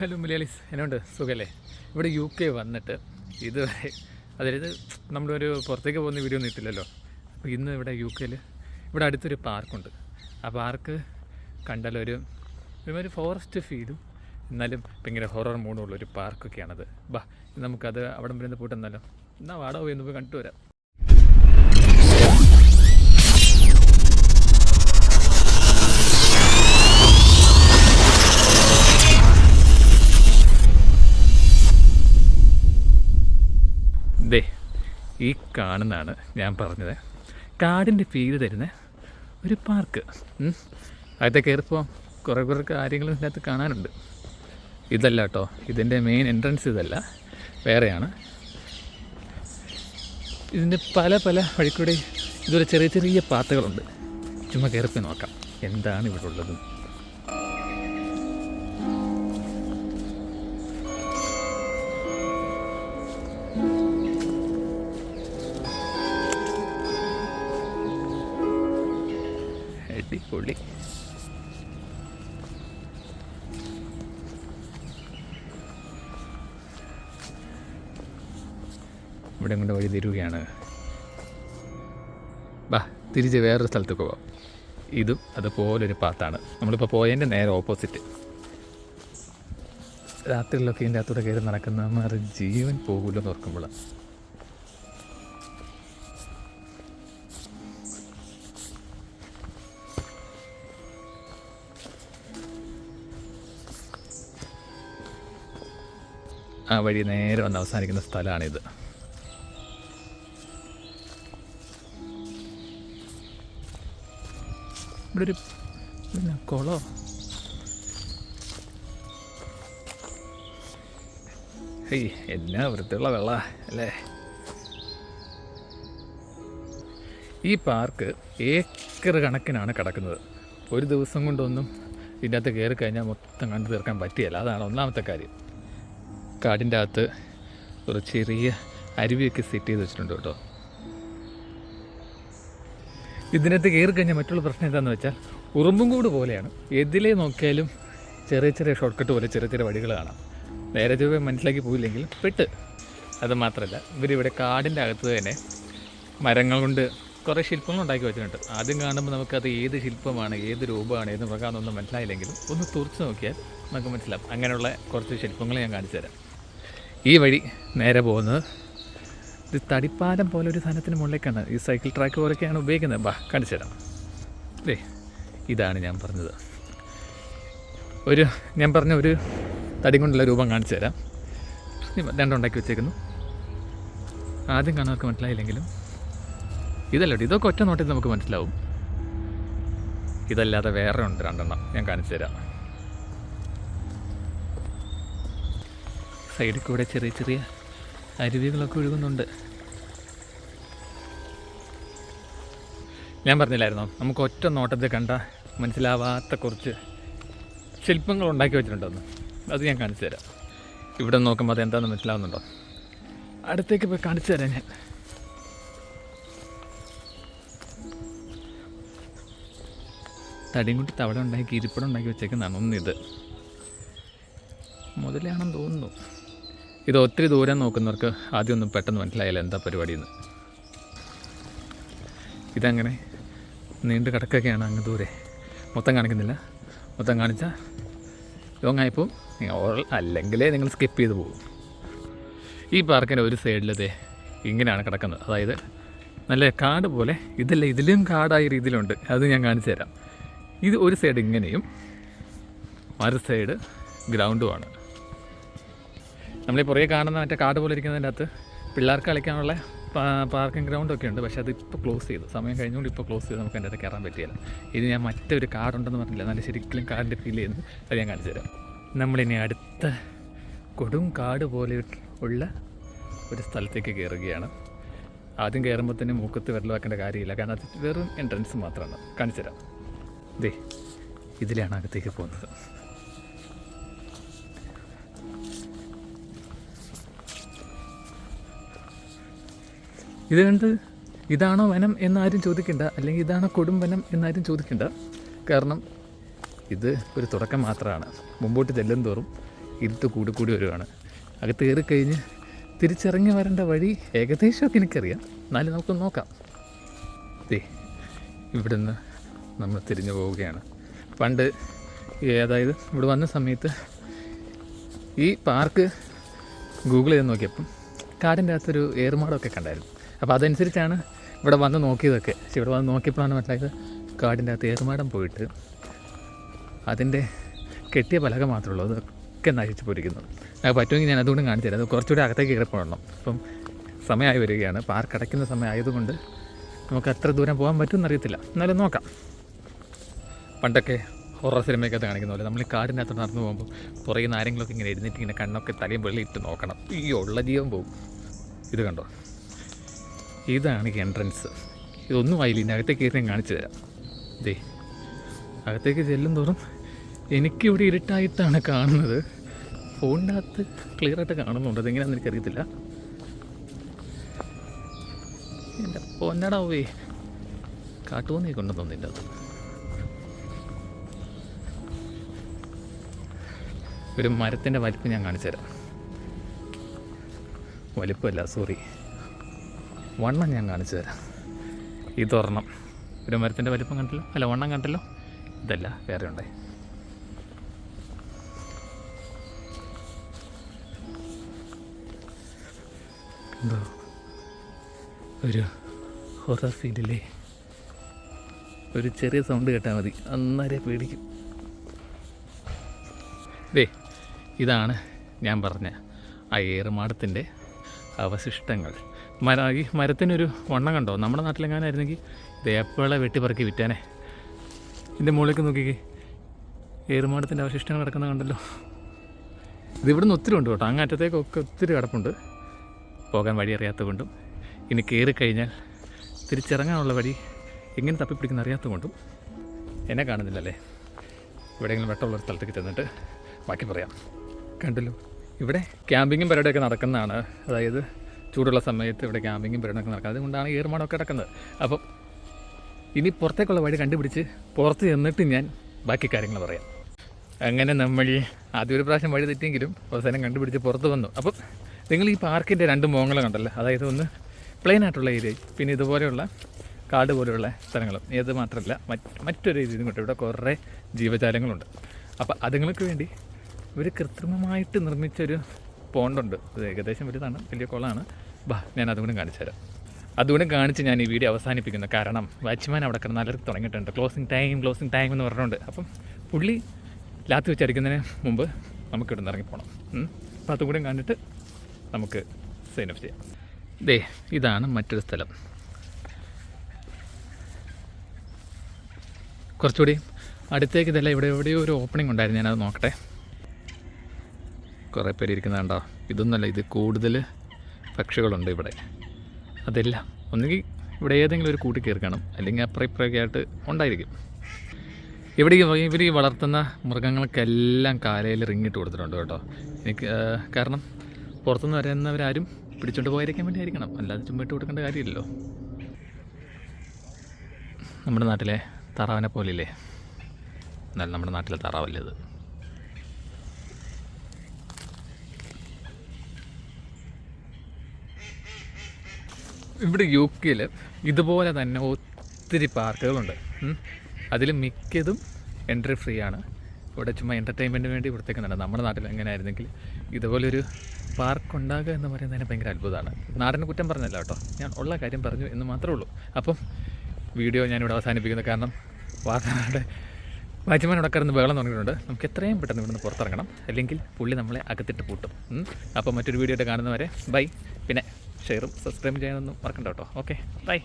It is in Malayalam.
ഹലോ മലയാളീസ് എന്നുണ്ട്? സുഖല്ലേ? ഇവിടെ യു കെ വന്നിട്ട് ഇതുവരെ അതായത് നമ്മളൊരു പുറത്തേക്ക് പോകുന്ന വീഡിയോ ഒന്നും ഇട്ടില്ലല്ലോ. അപ്പോൾ ഇന്ന് ഇവിടെ യു കെയിൽ ഇവിടെ അടുത്തൊരു പാർക്കുണ്ട്. ആ പാർക്ക് കണ്ടാലൊരു ഒരുമാതിരി ഫോറസ്റ്റ് ഫീലും എന്നാലും ഭയങ്കര ഹൊറർ മൂഡുള്ളൊരു പാർക്കൊക്കെയാണത്. ബാ നമുക്കത് അവിടെ വരുന്ന പോയിട്ട് എന്നാലോ എന്നാൽ വാടക പോയി പോയി കണ്ടു വരാം ദേ ഈ കാണുന്നതാണ് ഞാൻ പറഞ്ഞത്. കാടിന്റെ ഫീൽ തരുന്ന ഒരു പാർക്ക്. അകത്തെ കയറിപ്പോൾ കുറേ കുറേ കാര്യങ്ങൾ ഇതിനകത്ത് കാണാനുണ്ട്. ഇതല്ല കേട്ടോ ഇതിന്റെ മെയിൻ എൻട്രൻസ് ഇതല്ല വേറെയാണ്. ഇതിന്റെ പല പല വഴിക്കൂടെ ഇതുപോലെ ചെറിയ ചെറിയ പാത്തുകളുണ്ട് ചുമ്മാ കയറിപ്പോയി നോക്കാം എന്താണ് ഇവിടെ ഉള്ളത്? അടിപൊളി. ഇവിടെ കൊണ്ട് വഴി തരുകയാണ് ബാ തിരിച്ച് വേറൊരു സ്ഥലത്തേക്ക് പോവാം. ഇതും അതുപോലൊരു പാത്താണ്. നമ്മളിപ്പോൾ പോയതിന്റെ നേരെ ഓപ്പോസിറ്റ് രാത്രിയിലൊക്കെ ഇതിന്റെ അകത്തൂടെ കയറി നടക്കുന്ന മാറി ജീവൻ പോകില്ലെന്ന് ഓർക്കുമ്പോഴാണ് ആ വഴി നേരെ വന്ന് അവസാനിക്കുന്ന സ്ഥലമാണിത്. ഇവിടെ ഒരു കുളോ? ഹേയ് എന്നാ വൃത്തിയുള്ള വെള്ള അല്ലേ? ഈ പാർക്ക് ഏക്കർ കണക്കിനാണ് കിടക്കുന്നത്. ഒരു ദിവസം കൊണ്ടൊന്നും ഇതിന്റെ അകത്ത് കയറി കഴിഞ്ഞാൽ മൊത്തം കണ്ടു തീർക്കാൻ പറ്റിയല്ല. അതാണ് ഒന്നാമത്തെ കാര്യം. കാടിന്റെ അകത്ത് ഒരു ചെറിയ അരുവിയൊക്കെ സെറ്റ് ചെയ്ത് വെച്ചിട്ടുണ്ട് കേട്ടോ. ഇതിനകത്ത് കയറി കഴിഞ്ഞാൽ മറ്റുള്ള പ്രശ്നം എന്താണെന്ന് വെച്ചാൽ ഉറുമ്പും കൂട് പോലെയാണ്. എതിലേ നോക്കിയാലും ചെറിയ ചെറിയ ഷോർട്ട് കട്ട് പോലെ ചെറിയ ചെറിയ വഴികൾ കാണാം. നേരെ ചൊവ്വേ മനസ്സിലാക്കി പോയില്ലെങ്കിൽ പെട്ട്. അത് മാത്രമല്ല ഇവരിവിടെ കാടിന്റെ അകത്ത് തന്നെ മരങ്ങൾ കൊണ്ട് കുറേ ശില്പങ്ങൾ ഉണ്ടാക്കി വെച്ചിട്ടുണ്ട്. ആദ്യം കാണുമ്പോൾ നമുക്കത് ഏത് ശില്പമാണ് ഏത് രൂപമാണ് ഏത് മൃഗമാണെന്നൊന്നും മനസ്സിലായില്ലെങ്കിലും ഒന്ന് തുറച്ച് നോക്കിയാൽ നമുക്ക് മനസ്സിലാവും. അങ്ങനെയുള്ള കുറച്ച് ശില്പങ്ങൾ ഞാൻ കാണിച്ചു തരാം. ഈ വഴി നേരെ പോകുന്നത്. ഇത് തടിപ്പാലം പോലെ ഒരു സാധനത്തിന് മുകളിലേക്കാണ്. ഈ സൈക്കിൾ ട്രാക്ക് പോലെയൊക്കെയാണ് ഉപയോഗിക്കുന്നത്. ബാ കാണിച്ചു തരാം. അല്ലേ ഇതാണ് ഞാൻ പറഞ്ഞത്. ഒരു ഞാൻ പറഞ്ഞ ഒരു തടി കൊണ്ടുള്ള രൂപം കാണിച്ചു തരാം. രണ്ടുണ്ടാക്കി വെച്ചേക്കുന്നു. ആദ്യം കാണാൻ മനസ്സിലായില്ലെങ്കിലും. ഇതല്ല ഇതൊക്കെ ഒറ്റ നോട്ടിൽ നമുക്ക് മനസ്സിലാവും. ഇതല്ലാതെ വേറെ ഉണ്ട് രണ്ടെണ്ണം ഞാൻ കാണിച്ചു തരാം. സൈഡിൽ കൂടെ ചെറിയ ചെറിയ അരുവികളൊക്കെ ഒഴുകുന്നുണ്ട്. ഞാൻ പറഞ്ഞില്ലായിരുന്നോ? നമുക്ക് ഒറ്റ നോട്ടത്തിൽ കണ്ട മനസ്സിലാവാത്ത കുറച്ച് ശില്പങ്ങൾ ഉണ്ടാക്കി വെച്ചിട്ടുണ്ടെന്ന്. അത് ഞാൻ കാണിച്ചു തരാം. ഇവിടെ നോക്കുമ്പോൾ അത് എന്താണെന്ന് മനസ്സിലാവുന്നുണ്ടോ? അടുത്തേക്ക് പോയി കാണിച്ചു തരാം ഞാൻ. തടിയും തവള ഉണ്ടാക്കി ഇരിപ്പിടം ഉണ്ടാക്കി വെച്ചേക്കുന്നതാണ് ഒന്നിത്. മുതലാണെന്ന് തോന്നുന്നു. ഇത് ഒത്തിരി ദൂരം നോക്കുന്നവർക്ക് ആദ്യം ഒന്നും പെട്ടെന്ന് മനസ്സിലായില്ല എന്താ പരിപാടിയെന്ന്. ഇതങ്ങനെ നീണ്ടു കിടക്കുകയാണ് അങ്ങ് ദൂരെ. മൊത്തം കാണിക്കുന്നില്ല. മൊത്തം കാണിച്ചാൽ ലോങ് ആയപ്പോൾ അല്ലെങ്കിലേ നിങ്ങൾ സ്കിപ്പ് ചെയ്ത് പോകും ഈ പാർക്കിന്റെ ഒരു സൈഡിലതേ ഇങ്ങനെയാണ് കിടക്കുന്നത്. അതായത് നല്ല കാട് പോലെ ഇതല്ല ഇതിലും കാടായ രീതിയിലുണ്ട്. അത് ഞാൻ കാണിച്ചു തരാം. ഇത് ഒരു സൈഡ് ഇങ്ങനെയും മറു സൈഡ് ഗ്രൗണ്ടുമാണ് നമ്മളീ പുറകെ കാണുന്ന മറ്റേ കാട് പോലെ ഇരിക്കുന്നതിന്റെ അകത്ത് പിള്ളേർക്ക് കളിക്കാനുള്ള പാർക്കിംഗ് ഗ്രൗണ്ട് ഒക്കെ ഉണ്ട്. പക്ഷേ അത് ഇപ്പോൾ ക്ലോസ് ചെയ്തു. സമയം കഴിഞ്ഞുകൊണ്ട് ഇപ്പോൾ ക്ലോസ് ചെയ്ത്. നമുക്ക് അതിന്റെ അകത്ത് കയറാൻ പറ്റിയില്ല. ഇത് ഞാൻ മറ്റൊരു കാടുണ്ടെന്ന് പറഞ്ഞില്ല. നല്ല ശരിക്കും കാടിന്റെ ഫീൽ ചെയ്യുന്നു. അത് ഞാൻ കാണിച്ചു തരാം. നമ്മളിനി അടുത്ത കൊടും കാട് പോലെ ഉള്ള ഒരു സ്ഥലത്തേക്ക് കയറുകയാണ്. ആദ്യം കയറുമ്പോൾ തന്നെ മൂക്കത്ത് വെള്ളമാക്കേണ്ട കാര്യമില്ല. കാരണം അത് വെറും എൻട്രൻസ് മാത്രമാണ്. കാണിച്ചു തരാം. ദേ ഇതിലാണ് അകത്തേക്ക് പോകുന്നത്. ഇത് കണ്ട് ഇതാണോ വനം എന്നാരും ചോദിക്കണ്ട അല്ലെങ്കിൽ ഇതാണോ കൊടും വനം എന്നാരും ചോദിക്കണ്ട. കാരണം ഇത് ഒരു തുടക്കം മാത്രമാണ് മുമ്പോട്ട് ചെല്ലും തോറും ഇരുത്ത് കൂടി കൂടി വരുവാണ്. അകത്ത് കയറി കഴിഞ്ഞ് തിരിച്ചിറങ്ങി വരേണ്ട വഴി ഏകദേശമൊക്കെ എനിക്കറിയാം. എന്നാലും നമുക്ക് നോക്കാം. ദേ ഇവിടുന്ന് നമ്മൾ തിരിഞ്ഞു പോവുകയാണ്. പണ്ട് അതായത് ഇവിടെ വന്ന സമയത്ത് ഈ പാർക്ക് ഗൂഗിൾ ചെയ്ത് നോക്കിയപ്പം കാടിന്റെ അകത്തൊരു ഏറുമാടമൊക്കെ കണ്ടായിരുന്നു. അപ്പോൾ അതനുസരിച്ചാണ് ഇവിടെ വന്ന് നോക്കിയതൊക്കെ. പക്ഷെ ഇവിടെ വന്ന് നോക്കിയപ്പോഴാണ് മനസ്സിലായത് കാടിന്റെ അകത്ത് ഏറുമാടം പോയിട്ട് അതിന്റെ കെട്ടിയ പലക മാത്രമേ ഉള്ളൂ. അതൊക്കെ നശിച്ചു പോയിരിക്കുന്നു. അത് പറ്റുമെങ്കിൽ ഞാൻ അതുകൊണ്ട് കാണിച്ചു തരാം. അത് കുറച്ചുകൂടി അകത്തേക്ക് കയറി പോകണം അപ്പം സമയമായി വരികയാണ്. പാർക്ക് അടയ്ക്കുന്ന സമയമായതുകൊണ്ട് നമുക്ക് അത്ര ദൂരം പോകാൻ പറ്റുമെന്ന് അറിയത്തില്ല എന്നാലും നോക്കാം. പണ്ടൊക്കെ ഹൊറർ സിനിമയൊക്കെ കാണിക്കുന്ന പോലെ നമ്മൾ ഈ അകത്ത് നടന്നു പോകുമ്പോൾ പുറകെ നിന്ന് ആരെങ്കിലുമൊക്കെ ഇങ്ങനെ എഴുന്നേറ്റ് ഇങ്ങനെ കണ്ണൊക്കെ തലയും വെള്ളിയിട്ട് നോക്കണം. ഈ ഉള്ള ജീവൻ പോകും ഇത് കണ്ടോ? ഇതാണ് എൻട്രൻസ് ഇതൊന്നും ആയില്ല? ഇനി അകത്തേക്ക് ഞാൻ കാണിച്ചു തരാം. ദേ അകത്തേക്ക് ചെല്ലും തോറും എനിക്കിവിടെ ഇരുട്ടായിട്ടാണ് കാണുന്നത്. ഫോണിന്റെ അകത്ത് ക്ലിയർ ആയിട്ട് കാണുന്നുണ്ട്. അതെങ്ങനെയാണെന്ന് എനിക്കറിയത്തില്ല. എന്റെ പൊന്നടാവേ കാട്ടുപോന്നേ കൊണ്ടു തോന്നില്ല അത് ഒരു മരത്തിന്റെ വലിപ്പം ഞാൻ കാണിച്ചു തരാം. വലിപ്പമല്ല സോറി വണ്ണം ഞാൻ കാണിച്ചു തരാം. ഇതൊരെണ്ണം ഒരു മരത്തിന്റെ വലിപ്പം കണ്ടല്ലോ? അല്ല വണ്ണം കണ്ടല്ലോ? ഇതല്ല വേറെ ഉണ്ടായി. എന്തോ? ഒരു ഹൊറർ ഫീലില്ലേ ഒരു ചെറിയ സൗണ്ട് കേട്ടാൽ മതി. അന്നേരെ പേടിക്കും. ദേ ഇതാണ് ഞാൻ പറഞ്ഞ ആ ഏറുമാടത്തിന്റെ അവശിഷ്ടങ്ങൾ. മര ഈ മരത്തിനൊരു വണ്ണം കണ്ടോ? നമ്മുടെ നാട്ടിലെങ്ങാനായിരുന്നെങ്കിൽ ദേപ്പകളെ വെട്ടിപ്പറക്കി വിറ്റാനെ. ഇതിന്റെ മുകളിലേക്ക് നോക്കിക്കേ. ഏറുമാടത്തിന്റെ അവശിഷ്ടങ്ങൾ കിടക്കുന്ന കണ്ടല്ലോ. ഇത് നിന്ന് ഒത്തിരി ഉണ്ട് കേട്ടോ. അങ്ങറ്റത്തേക്കൊക്കെ ഒത്തിരി കിടപ്പുണ്ട്. പോകാൻ വഴി അറിയാത്തത് കൊണ്ടും. ഇനി കയറി കഴിഞ്ഞാൽ തിരിച്ചിറങ്ങാനുള്ള വഴി എങ്ങനെ തപ്പിപ്പിടിക്കുന്ന അറിയാത്തത് കൊണ്ടും എന്നെ കാണുന്നില്ലല്ലേ? എവിടെയെങ്കിലും വെട്ടമുള്ളൊരു സ്ഥലത്തേക്ക് ചെന്നിട്ട് ബാക്കി പറയാം. കണ്ടല്ലോ. ഇവിടെ ക്യാമ്പിങ്ങും പരിപാടിയൊക്കെ നടക്കുന്നതാണ്. അതായത് ചൂടുള്ള സമയത്ത് ഇവിടെ ക്യാമ്പിങ്ങും പരിപാടിയൊക്കെ നടക്കുന്നത് അതുകൊണ്ടാണ് ഏറുമാടമൊക്കെ നടക്കുന്നത് അപ്പം ഇനി പുറത്തേക്കുള്ള വഴി കണ്ടുപിടിച്ച് പുറത്ത് ചെന്നിട്ട് ഞാൻ ബാക്കി കാര്യങ്ങൾ പറയാം. അങ്ങനെ നമ്മൾ ആദ്യം ഒരു പ്രാവശ്യം വഴി തെറ്റിയെങ്കിലും അവസാനം കണ്ടുപിടിച്ച് പുറത്ത് വന്നു. അപ്പം നിങ്ങൾ ഈ പാർക്കിന്റെ രണ്ട് മുഖങ്ങൾ കണ്ടല്ലോ. അതായത് ഒന്ന് പ്ലെയിൻ ആയിട്ടുള്ള ഏരിയ പിന്നെ ഇതുപോലെയുള്ള കാട് പോലെയുള്ള സ്ഥലങ്ങളും. ഏത് മാത്രമല്ല മറ്റ് മറ്റൊരു രീതിയും കൊണ്ട് ഇവിടെ കുറേ ജീവജാലങ്ങളുണ്ട്. അപ്പോൾ അതുങ്ങൾക്ക് വേണ്ടി ഇവർ കൃത്രിമമായിട്ട് നിർമ്മിച്ചൊരു പോണ്ടുണ്ട്. അത് ഏകദേശം വലുതാണ് വലിയ കുളമാണ് ബാ ഞാൻ അതുകൊണ്ടും കാണിച്ചു തരാം. അതുകൊണ്ട് കാണിച്ച് ഞാൻ ഈ വീഡിയോ അവസാനിപ്പിക്കുന്നു. കാരണം വാച്ച്മാൻ അവിടെ കിടന്ന് അലർത്തി തുടങ്ങിയിട്ടുണ്ട്. ക്ലോസിങ് ടൈം ക്ലോസിങ് ടൈം എന്ന് പറഞ്ഞിട്ടുണ്ട് അപ്പം പുള്ളി ലാത്തി വെച്ചടിക്കുന്നതിന് മുമ്പ് നമുക്ക് ഇവിടെ നിന്ന് ഇറങ്ങിപ്പോണം. അപ്പോൾ അതും കണ്ടിട്ട് നമുക്ക് സൈൻ ചെയ്യാം. ദേ ഇതാണ് മറ്റൊരു സ്ഥലം. കുറച്ചുകൂടി അടുത്തേക്ക് ഇതല്ല ഇവിടെ എവിടെയോ ഒരു ഓപ്പണിംഗ് ഉണ്ടായിരുന്നു. ഞാനത് നോക്കട്ടെ. കുറേ പേര് ഇരിക്കുന്നത് കണ്ടോ? ഇതൊന്നുമല്ല ഇത് കൂടുതൽ പക്ഷികളുണ്ട് ഇവിടെ. അതെല്ലാം ഒന്നുകിൽ ഇവിടെ ഏതെങ്കിലും ഒരു കൂട്ടി കയറി കാണും. അല്ലെങ്കിൽ അപ്പുറം ഇപ്പുറമൊക്കെ ആയിട്ട് ഉണ്ടായിരിക്കും. ഇവിടെ ഇവർ ഈ വളർത്തുന്ന മൃഗങ്ങൾക്കെല്ലാം കാലയിൽ റിങ്ങിട്ട് കൊടുത്തിട്ടുണ്ട് കേട്ടോ. എനിക്ക് കാരണം പുറത്തുനിന്ന് വരുന്നവരാരും പിടിച്ചോണ്ട് പോയിരിക്കാൻ വേണ്ടി ആയിരിക്കണം അല്ലാതെ ചുമ്മാ ഇട്ട് കൊടുക്കേണ്ട കാര്യമില്ലല്ലോ. നമ്മുടെ നാട്ടിലെ താറാവിനെ പോലില്ലേ എന്നാലും നമ്മുടെ നാട്ടിലെ താറാവല്ലേ ഇത്? ഇവിടെ യു കെയിൽ ഇതുപോലെ തന്നെ ഒത്തിരി പാർക്കുകളുണ്ട്. അതിൽ മിക്കതും എൻട്രി ഫ്രീ ആണ്. ഇവിടെ ചുമ്മാ എന്റർടൈൻമെന്റിന് വേണ്ടി ഇവിടത്തേക്കുന്നുണ്ട് നമ്മുടെ നാട്ടിൽ എങ്ങനെയായിരുന്നെങ്കിൽ ഇതുപോലൊരു പാർക്ക് ഉണ്ടാകുക എന്ന് പറയുന്നത് പറയുന്നതിന് ഭയങ്കര അത്ഭുതമാണ്. നാടിനെ കുറ്റം പറഞ്ഞല്ല കേട്ടോ. ഞാൻ ഉള്ള കാര്യം പറഞ്ഞു എന്ന് മാത്രമേ ഉള്ളൂ. അപ്പം വീഡിയോ ഞാനിവിടെ അവസാനിപ്പിക്കുന്നത് കാരണം വാർത്തകളുടെ വാച്ച്മാൻ ഇവിടെ കിടന്ന് ബഹളം തുടങ്ങിയിട്ടുണ്ട് നമുക്ക് എത്രയും പെട്ടെന്ന് ഇവിടുന്ന് പുറത്തിറങ്ങണം. അല്ലെങ്കിൽ പുള്ളി നമ്മളെ അകത്തിട്ട് പൂട്ടും. അപ്പോൾ മറ്റൊരു വീഡിയോ ആയിട്ട് കാണുന്നവരെ ബൈ. പിന്നെ ഷെയറും സബ്സ്ക്രൈബ് ചെയ്യാനൊന്നും മറക്കണ്ട കേട്ടോ. Okay bye